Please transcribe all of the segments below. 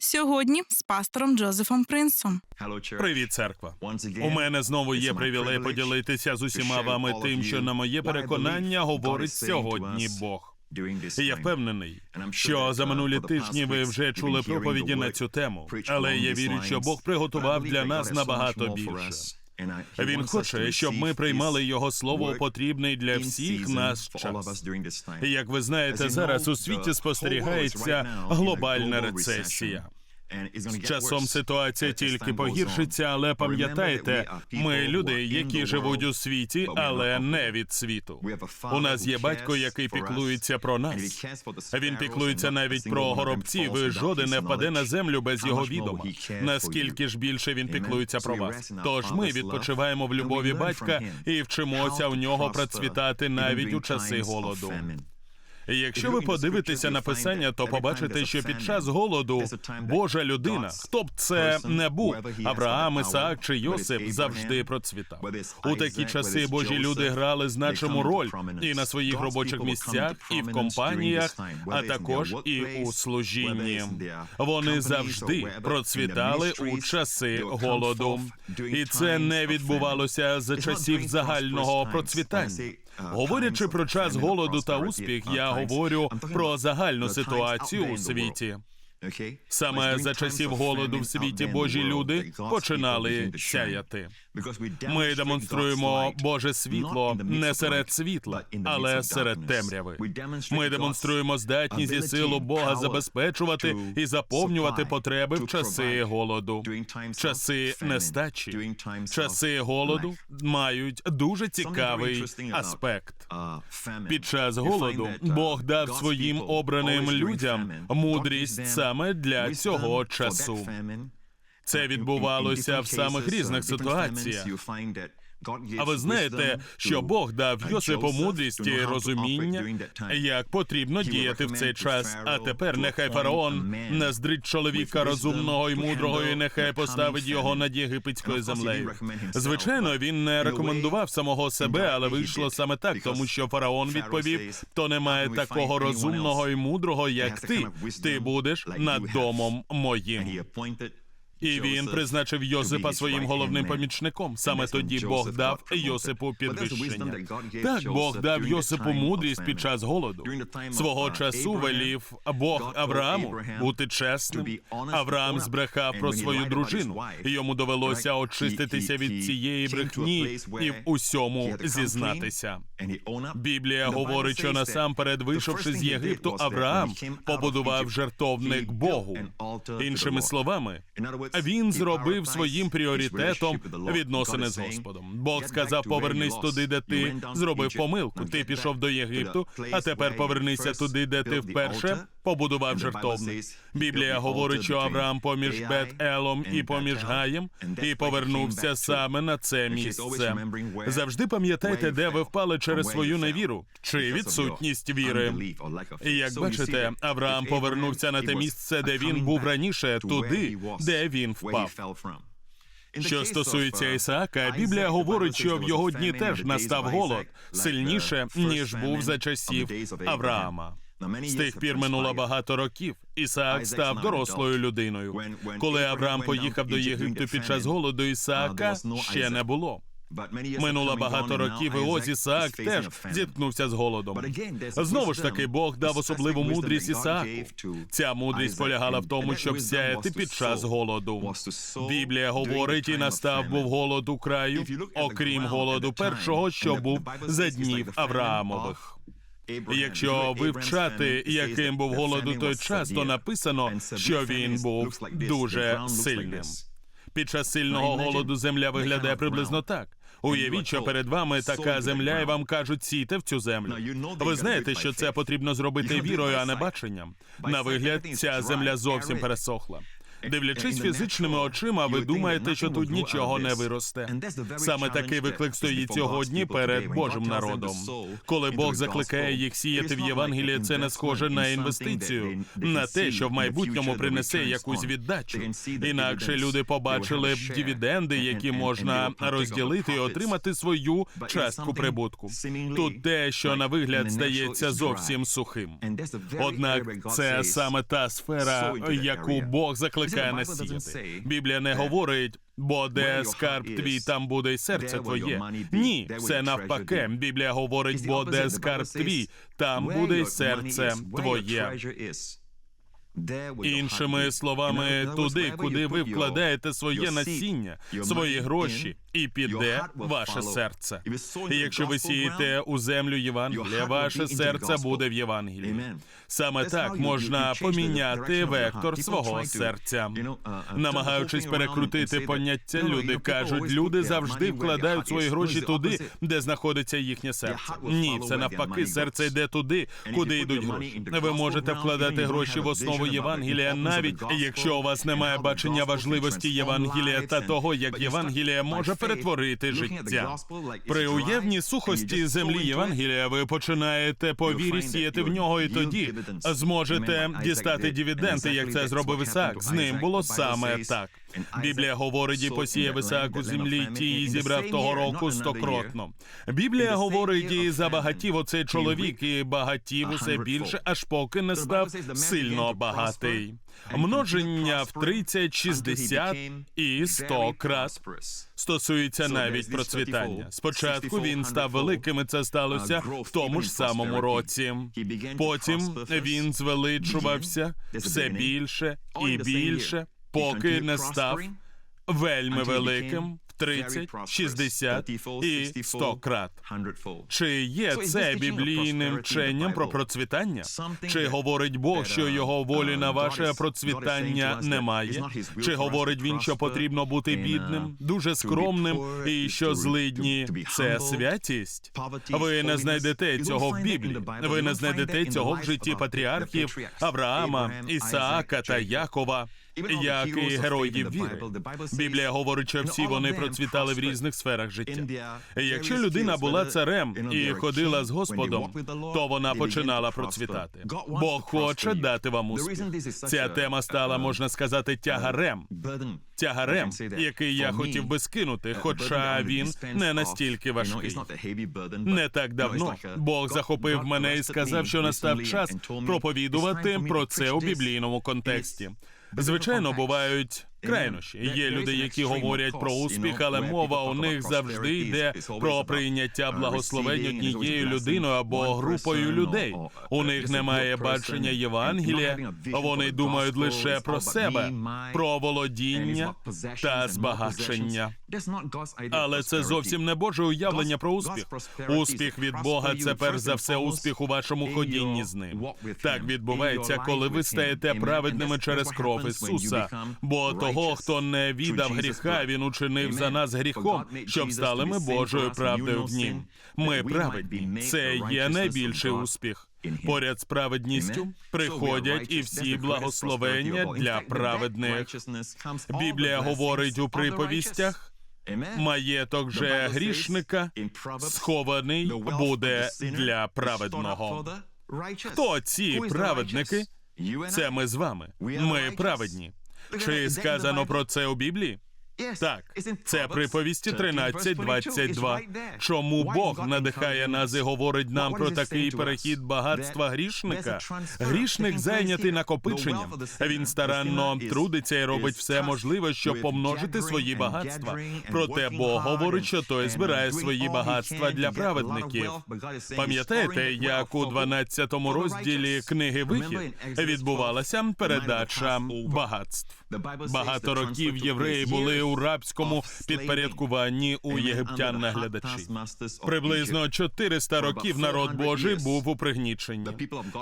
Сьогодні з пастором Джозефом Принсом. Привіт, церква. У мене знову є привілей поділитися з усіма вами тим, що на моє переконання говорить сьогодні Бог. І я впевнений, що за минулі тижні ви вже чули проповіді на цю тему, але я вірю, що Бог приготував для нас набагато більше. Він хоче, щоб ми приймали його слово потрібний для всіх нас час. Як ви знаєте, зараз у світі спостерігається глобальна рецесія. З часом ситуація тільки погіршиться, але пам'ятайте, ми люди, які живуть у світі, але не від світу. У нас є батько, який піклується про нас. Він піклується навіть про горобців. і Жоден не впаде на землю без його відома. Наскільки ж більше він піклується про вас? Тож ми відпочиваємо в любові батька і вчимося в нього процвітати навіть у часи голоду. Якщо ви подивитеся на писання, то побачите, що під час голоду Божа людина, хто б це не був, Авраам, Ісаак чи Йосип, завжди процвітав. У такі часи Божі люди грали значиму роль і на своїх робочих місцях, і в компаніях, а також і у служінні. Вони завжди процвітали у часи голоду, і це не відбувалося за часів загального процвітання. Говорячи про час голоду та успіх, я говорю про загальну ситуацію у світі. Саме за часів голоду в світі Божі люди починали сяяти. Ми демонструємо Боже світло не серед світла, але серед темряви. Ми демонструємо здатність і силу Бога забезпечувати і заповнювати потреби в часи голоду, часи нестачі, часи голоду мають дуже цікавий аспект. Під час голоду Бог дав своїм обраним людям мудрість саме для цього часу. Це відбувалося в самих різних ситуаціях. А ви знаєте, що Бог дав Йосипу мудрість і розуміння, як потрібно діяти в цей час. А тепер нехай фараон наздрить чоловіка розумного і мудрого, і нехай поставить його над єгипетською землею. Звичайно, він не рекомендував самого себе, але вийшло саме так, тому що фараон відповів: то немає такого розумного і мудрого, як ти. Ти будеш над домом моїм. І він призначив Йосипа своїм головним помічником. Саме тоді Бог дав Йосипу підвищення. Так, Бог дав Йосипу мудрість під час голоду. Свого часу велів Бог Аврааму бути чесним. Авраам збрехав про свою дружину. Йому довелося очиститися від цієї брехні і в усьому зізнатися. Біблія говорить, що насамперед, вийшовши з Єгипту, Авраам побудував жертовник Богу. Іншими словами, він зробив своїм пріоритетом відносини з Господом. Бог сказав: повернись туди, де ти зробив помилку. Ти пішов до Єгипту, а тепер повернися туди, де ти вперше побудував жертовник. Біблія говорить, що Авраам поміж Бет-Елом і поміж Гаєм і повернувся саме на це місце. Завжди пам'ятайте, де ви впали через свою невіру чи відсутність віри. І як бачите, Авраам повернувся на те місце, де він був раніше, туди, де він впав. Що стосується Ісаака, Біблія говорить, що в його дні теж настав голод сильніше ніж був за часів Авраама. З тих пір минуло багато років. Ісаак став дорослою людиною. Коли Авраам поїхав до Єгипту під час голоду, Ісаака ще не було. Минуло багато років, і ось Ісаак теж зіткнувся з голодом. Знову ж таки, Бог дав особливу мудрість Ісааку. Ця мудрість полягала в тому, щоб сяяти під час голоду. Біблія говорить, і настав був голод у краю, окрім голоду першого, що був за днів Авраамових. Якщо вивчати, яким був голод у той час, то написано, що він був дуже сильним. Під час сильного голоду земля виглядає приблизно так. Уявіть, що перед вами така земля, і вам кажуть, сійте в цю землю. Ви знаєте, що це потрібно зробити вірою, а не баченням. На вигляд, ця земля зовсім пересохла. Дивлячись фізичними очима, ви думаєте, що тут нічого не виросте. Саме такий виклик стоїть сьогодні перед Божим народом. Коли Бог закликає їх сіяти в Євангеліє, це не схоже на інвестицію, на те, що в майбутньому принесе якусь віддачу. Інакше люди побачили б дивіденди, які можна розділити і отримати свою частку прибутку. Тут те, що на вигляд здається зовсім сухим. Однак це саме та сфера, яку Бог закликає нас сіяти. Біблія не говорить. Бо де скарб твій, там буде й серце твоє. Ні, все навпаки. Біблія говорить, бо де скарб твій, там буде й серце твоє. Іншими словами, туди, куди ви вкладаєте своє насіння, свої гроші, і піде ваше серце. І якщо ви сієте у землю Євангелія, ваше серце буде в Євангелії. Саме так можна поміняти вектор свого серця. Намагаючись перекрутити поняття, люди кажуть, люди завжди вкладають свої гроші туди, де знаходиться їхнє серце. Ні, це навпаки, серце йде туди, куди йдуть гроші. Ви можете вкладати гроші в основу Євангелія, навіть якщо у вас немає бачення важливості Євангелія та того, як Євангелія може перетворити життя. При уявній сухості землі Євангелія ви починаєте по вірі сіяти в нього, і тоді зможете дістати дивіденди, як це зробив Ісаак. З ним було саме так. Біблія говорить, і посіяв Ісаак у землі ті, і зібрав того року стокротно. Біблія говорить, і забагатів оцей чоловік, і багатів усе більше, аж поки не став сильно багатий. Множення в 30, 60 і 100 крат стосується навіть процвітання. Спочатку він став великим, і це сталося в тому ж самому році. Потім він звеличувався все більше і більше, поки не став вельми великим. 30, 60 і 100 крат. Чи є це біблійним вченням про процвітання? Чи говорить Бог, що його волі на ваше процвітання немає? Чи говорить він, що потрібно бути бідним, дуже скромним, і що злидні це святість? Ви не знайдете цього в Біблії. Ви не знайдете цього в житті патріархів Авраама, Ісаака та Якова як і героїв віри. Біблія говорить, що всі вони процвітали в різних сферах життя. Якщо людина була царем і ходила з Господом, то вона починала процвітати. Бог хоче дати вам успіх. Ця тема стала, можна сказати, тягарем. Тягарем, який я хотів би скинути, хоча він не настільки важкий. Не так давно Бог захопив мене і сказав, що настав час проповідувати про це у біблійному контексті. Звичайно, бувають крайнощі. Є люди, які говорять про успіх, але мова у них завжди йде про прийняття благословень однією людиною або групою людей. У них немає бачення Євангелія. Вони думають лише про себе, про володіння та збагачення. Але це зовсім не Боже уявлення про успіх. Успіх від Бога це перш за все успіх у вашому ходінні з ним. Так відбувається, коли ви стаєте праведними через кров Ісуса. Бо того, хто не віддав гріха, він учинив за нас гріхом, щоб стали ми Божою правдою в нім. Ми праведні. Це є найбільший успіх. Поряд з праведністю приходять і всі благословення для праведних. Біблія говорить у приповістях. Маєток же грішника схований буде для праведного. Хто ці праведники? Це ми з вами. Ми праведні. Чи сказано про це у Біблії? Так, це приповісті 13.22. Чому Бог надихає нас і говорить нам про такий перехід багатства грішника? Грішник зайнятий накопиченням. Він старанно трудиться і робить все можливе, щоб помножити свої багатства. Проте Бог говорить, що той збирає свої багатства для праведників. Пам'ятаєте, як у 12 розділі книги Вихід відбувалася передача багатств? Багато років євреї були у рабському підпорядкуванні у єгиптян наглядачі. Приблизно 400 років народ Божий був у пригніченні.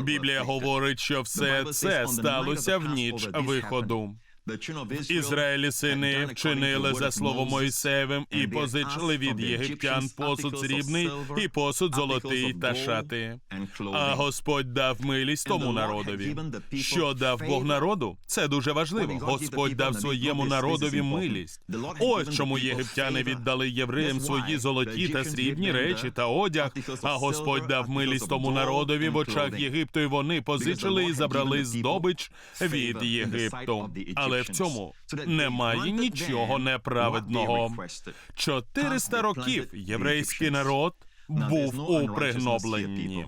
Біблія говорить, що все це сталося в ніч виходу. Ізраїлі сини вчинили за словом Моїсеєвим і позичили від єгиптян посуд срібний і посуд золотий та шати. А Господь дав милість тому народові. Що дав Бог народу? Це дуже важливо. Господь дав своєму народові милість. Ось чому єгиптяни віддали євреям свої золоті та срібні речі та одяг. А Господь дав милість тому народові в очах Єгипту, і вони позичили і забрали здобич від Єгипту. Але в цьому немає нічого неправедного. 400 років єврейський народ був у пригнобленні.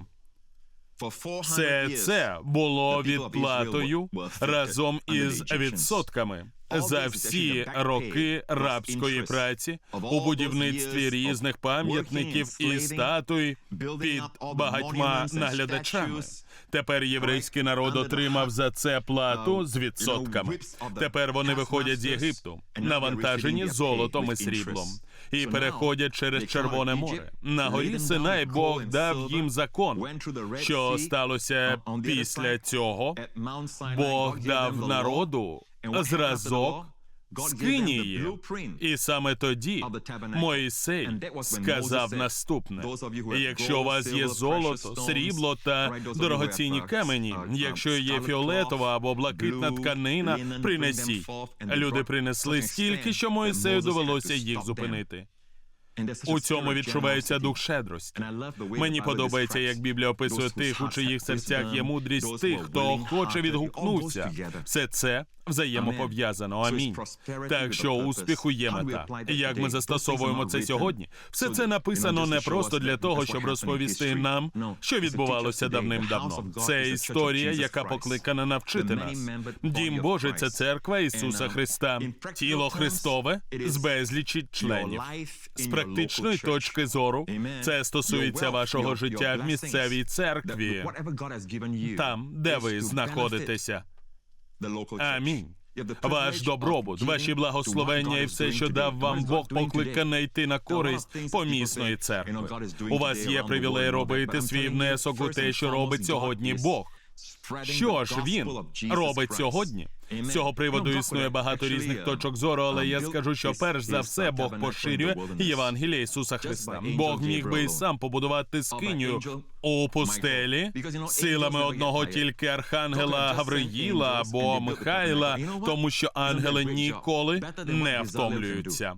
Все це було відплатою разом із відсотками за всі роки рабської праці у будівництві різних пам'ятників і статуй під багатьма наглядачами. Тепер єврейський народ отримав за це плату з відсотками. Тепер вони виходять з Єгипту, навантажені золотом і сріблом, і переходять через Червоне море. На горі Синай Бог дав їм закон. Що сталося після цього? Бог дав народу зразок скинії. І саме тоді Моїсей сказав наступне: якщо у вас є золото, срібло та дорогоцінні камені, якщо є фіолетова або блакитна тканина, принесіть. Люди принесли стільки, що Моїсею довелося їх зупинити. У цьому відчувається дух щедрості. Мені подобається, як Біблія описує тих, у чиїх серцях є мудрість тих, хто хоче відгукнутися. Все це взаємопов'язано. Амінь. Так що успіху є мета. І Як ми застосовуємо це сьогодні? Все це написано не просто для того, щоб розповісти нам, що відбувалося давним-давно. Це історія, яка покликана навчити нас. Дім Божий це церква Ісуса Христа, тіло Христове з безлічі членів. З практичної точки зору це стосується вашого життя в місцевій церкві, там, де ви знаходитеся. Амінь. Ваш добробут, ваші благословення і все, що дав вам Бог, покликане йти на користь помісної церкви. У вас є привілей робити свій внесок у те, що робить сьогодні Бог. Що ж він робить сьогодні? З цього приводу існує багато різних точок зору, але я скажу, що перш за все Бог поширює Євангелія Ісуса Христа. Бог міг би і сам побудувати скиню у пустелі силами одного тільки архангела Гавриїла або Михайла, тому що ангели ніколи не втомлюються.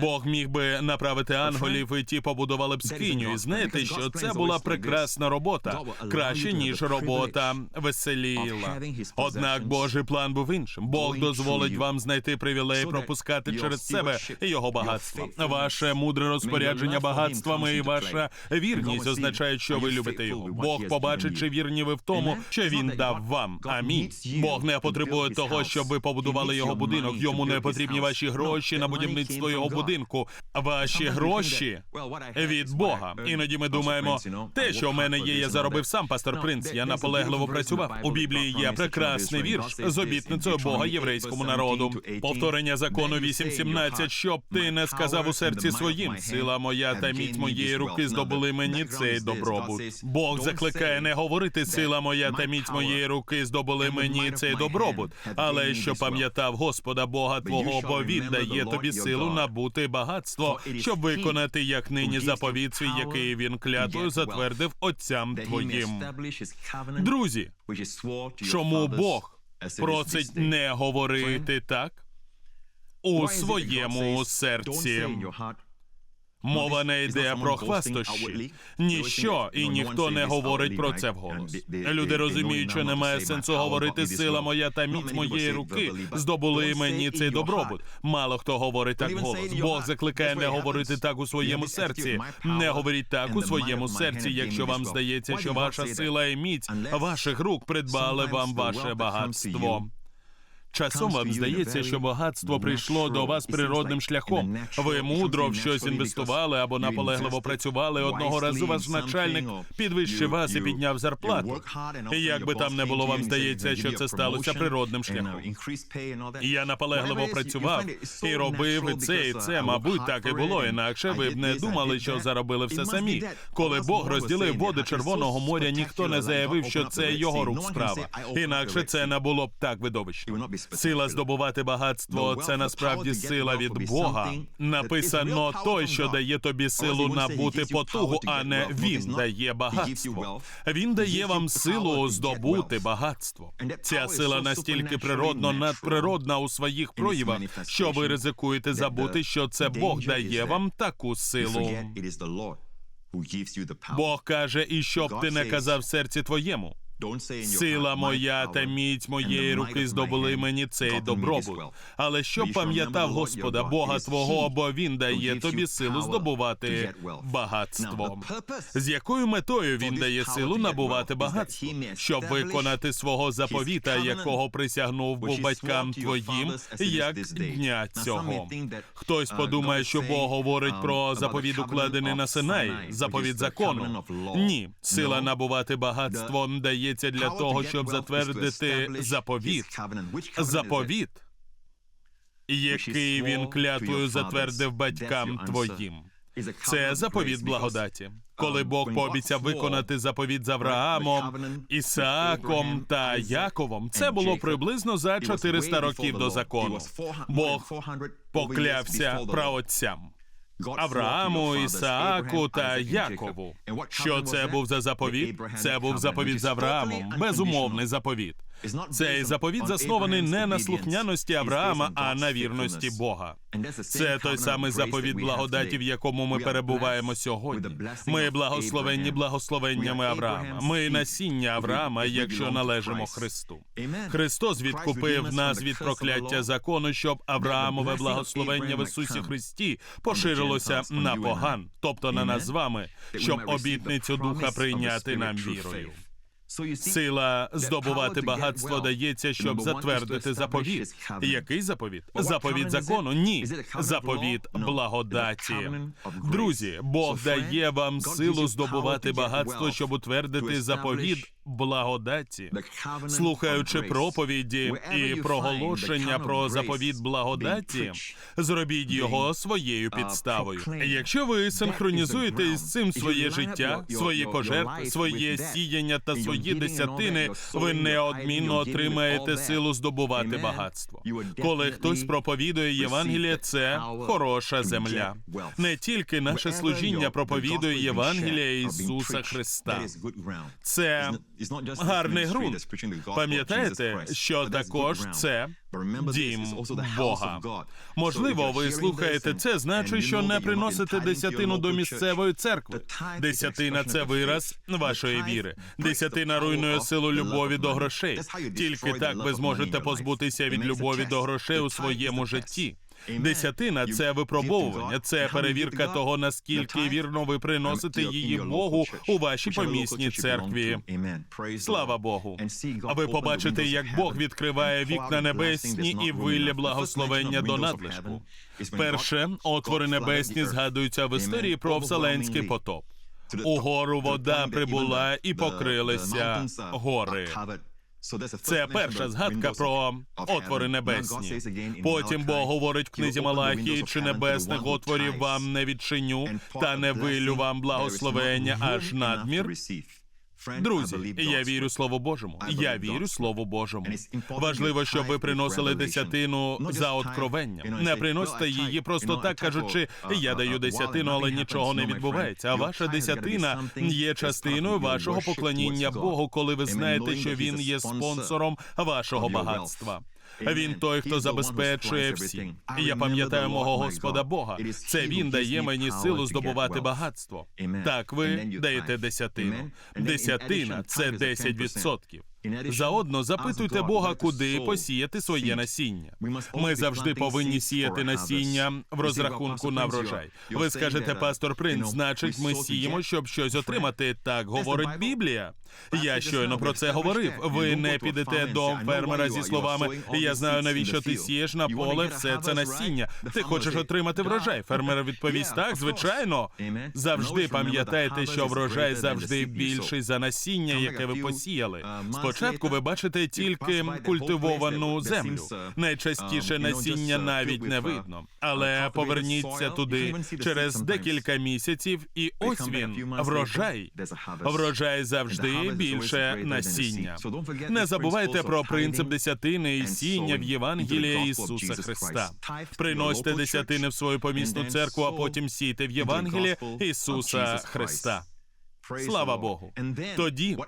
Бог міг би направити ангелів, і ті побудували б скиню. І знаєте, що це була прекрасна робота, краще ніж робота веселіла. Однак Божий план був іншим. Бог дозволить вам знайти привілей, пропускати через себе його багатство. Ваше мудре розпорядження багатствами і ваша вірність означають, що ви любите його. Бог побачить, чи вірні ви в тому, що він дав вам. Амінь. Бог не потребує того, щоб ви побудували його будинок. Йому не потрібні ваші гроші на будівництво його будинку. Ваші гроші від Бога. Іноді ми думаємо, те, що в мене є, я заробив сам пастор Принц. Я наполегливо працював. У Біблії є прекрасний вірш з обітницею Бога єврейському народу. Повторення закону 8.17, щоб ти не сказав у серці своїм. Сила моя та міць моєї руки здобули мені цей добробут. Бог закликає не говорити сила моя та міць моєї руки здобули мені цей добробут, але що пам'ятав Господа Бога твого, бо він дає тобі силу набути багатство, щоб виконати як нині заповіт свій, який він клятою затвердив отцям твоїм. Друзі, чому Бог просить не говорити так у своєму серці? Мова не йде про хвастощі. Ніщо і ніхто не говорить про це вголос. Люди розуміють, що немає сенсу говорити сила моя та міць моєї руки здобули мені цей добробут. Мало хто говорить так вголос. Бог закликає не говорити так у своєму серці. Не говоріть так у своєму серці, якщо вам здається, що ваша сила і міць ваших рук придбали вам ваше багатство. Часом вам здається, що багатство прийшло до вас природним шляхом. Ви мудро в щось інвестували або наполегливо працювали. Одного разу ваш начальник підвищив вас і підняв зарплату. І як би там не було, вам здається, що це сталося природним шляхом. Я наполегливо працював і робив і це, і це. Мабуть, так і було. Інакше ви б не думали, що заробили все самі. Коли Бог розділив води Червоного моря, ніхто не заявив, що це його рук справа. Інакше це не було б так видовищно. Сила здобувати багатство це насправді сила від Бога. Написано той, що дає тобі силу набути потугу, а не він дає багатство. Він дає вам силу здобути багатство. Ця сила настільки природно надприродна у своїх проявах, що ви ризикуєте забути, що це Бог дає вам таку силу. Бог каже, і щоб ти не казав серці твоєму. Сила моя та міць моєї руки здобули мені цей добробут. Але щоб пам'ятав Господа, Бога твого, бо Він дає тобі силу здобувати багатство. З якою метою він дає силу набувати багатство, щоб виконати свого заповіта, якого присягнув був батькам твоїм, як дня цього. Хтось подумає, що Бог говорить про заповіт, укладений на Синаї, заповіт закону. Ні, сила набувати багатство дається для того, щоб затвердити заповіт. Заповіт, який він клятвою затвердив батькам твоїм. Це заповіт благодаті. Коли Бог пообіцяв виконати заповіт з Авраамом, Ісааком та Яковом, це було приблизно за 400 років до закону. Бог поклявся праотцям. Аврааму, Ісааку та Якову. Що це був за заповіт? Це був заповіт з Авраамом, безумовний заповіт. Цей заповіт заснований не на слухняності Авраама, а на вірності Бога. Це той самий заповіт благодаті, в якому ми перебуваємо сьогодні. Ми благословенні благословеннями Авраама. Ми насіння Авраама, якщо належимо Христу. Христос відкупив нас від прокляття закону, щоб Авраамове благословення в Ісусі Христі поширилося на поган, тобто на нас з вами, щоб обітницю духа прийняти нам вірою. Сила здобувати багатство дається, щоб затвердити заповіт. Який заповіт? Заповіт закону? Ні. Заповіт благодаті. Друзі, Бог дає вам силу здобувати багатство, щоб утвердити заповіт благодаті. Слухаючи проповіді і проголошення про заповіт благодаті, зробіть його своєю підставою. Якщо ви синхронізуєте з цим своє життя, свої пожертви, своє сіяння та свої десятини, ви неодмінно отримаєте силу здобувати багатство. Коли хтось проповідує Євангеліє, це хороша земля. Не тільки наше служіння проповідує Євангелія Ісуса Христа. Це гарний ґрунт. Пам'ятаєте, що також це дім Бога. Можливо, ви слухаєте це, значить, що не приносите десятину до місцевої церкви. Десятина це вираз вашої віри. Десятина руйнує силу любові до грошей. Тільки так ви зможете позбутися від любові до грошей у своєму житті. Десятина це випробовування, це перевірка того, наскільки вірно ви приносите її Богу у вашій помісній церкві. Слава Богу. А ви побачите, як Бог відкриває вікна небесні і вилля благословення до надлишку. Перше, отвори небесні згадуються в історії про Вселенський потоп. Угору вода прибула і покрилися гори. Це перша згадка про отвори небесні. Потім Бог говорить в книзі Малахії, чи небесних отворів вам не відчиню, та не вилю вам благословення аж надмір. Друзі, я вірю Слову Божому. Я вірю Слову Божому. Важливо, щоб ви приносили десятину за откровенням. Не приносите її просто так, кажучи, я даю десятину, але нічого не відбувається. А ваша десятина є частиною вашого поклоніння Богу, коли ви знаєте, що він є спонсором вашого багатства. Він той, хто забезпечує всі. І я пам'ятаю мого Господа Бога. Це він дає мені силу здобувати багатство. Так, ви даєте десятину. Десятина це 10%. Заодно запитуйте Бога, куди посіяти своє насіння. Ми завжди повинні сіяти насіння в розрахунку на врожай. Ви скажете, пастор Принц, значить, ми сіємо, щоб щось отримати. Так говорить Біблія. Я щойно про це говорив. Ви не підете до фермера зі словами Я знаю, навіщо ти сієш на поле все це насіння. Ти хочеш отримати врожай. Фермер відповість так, звичайно. Завжди пам'ятайте, що врожай завжди більший за насіння, яке ви посіяли. Спочатку ви бачите тільки культивовану землю. Найчастіше насіння навіть не видно. Але поверніться туди через декілька місяців, і ось він врожай. Врожай завжди більше насіння. Не забувайте про принцип десятини і сіння в Євангелії Ісуса Христа. Приносьте десятини в свою помісну церкву, а потім сійте в Євангелії Ісуса Христа. Слава Богу. Тоді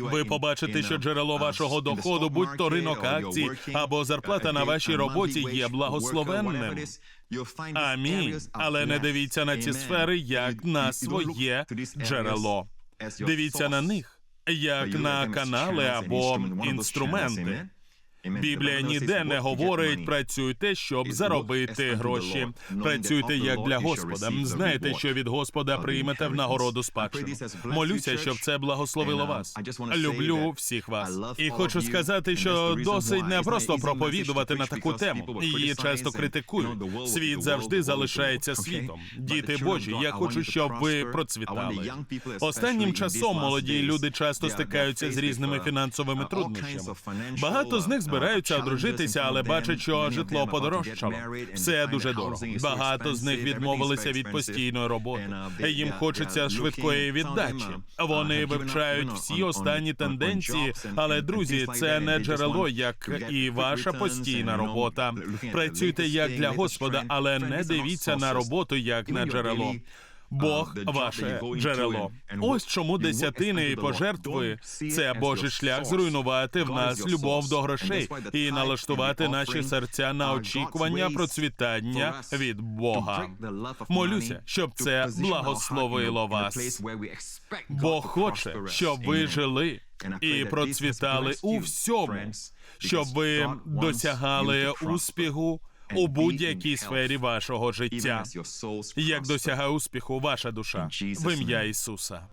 ви побачите, що джерело вашого доходу, будь то ринок акцій або зарплата на вашій роботі, є благословенним. Амінь. Але не дивіться на ці сфери як на своє джерело. Дивіться на них як на канали або інструменти. Біблія ніде не говорить працюйте, щоб заробити гроші. Працюйте як для Господа. Знаєте, що від Господа приймете в нагороду спадщину. Молюся, щоб це благословило вас. Люблю всіх вас. І хочу сказати, що досить не просто проповідувати на таку тему. Її часто критикують. Світ завжди залишається світом. Діти Божі, я хочу, щоб ви процвітали. Останнім часом молоді люди часто стикаються з різними фінансовими труднощами. Багато з них збираються одружитися, але бачать, що житло подорожчало. Все дуже дорого. Багато з них відмовилися від постійної роботи. Їм хочеться швидкої віддачі. Вони вивчають всі останні тенденції, але друзі, це не джерело, як і ваша постійна робота. Працюйте як для Господа, але не дивіться на роботу як на джерело. Бог ваше джерело. Ось чому десятини і пожертви це Божий шлях зруйнувати в нас любов до грошей. і налаштувати наші серця на очікування процвітання від Бога. Молюся, щоб це благословило вас. Бог хоче, щоб ви жили і процвітали у всьому, щоб ви досягали успіху у будь-якій сфері вашого життя. Як досягає успіху ваша душа в ім'я Ісуса.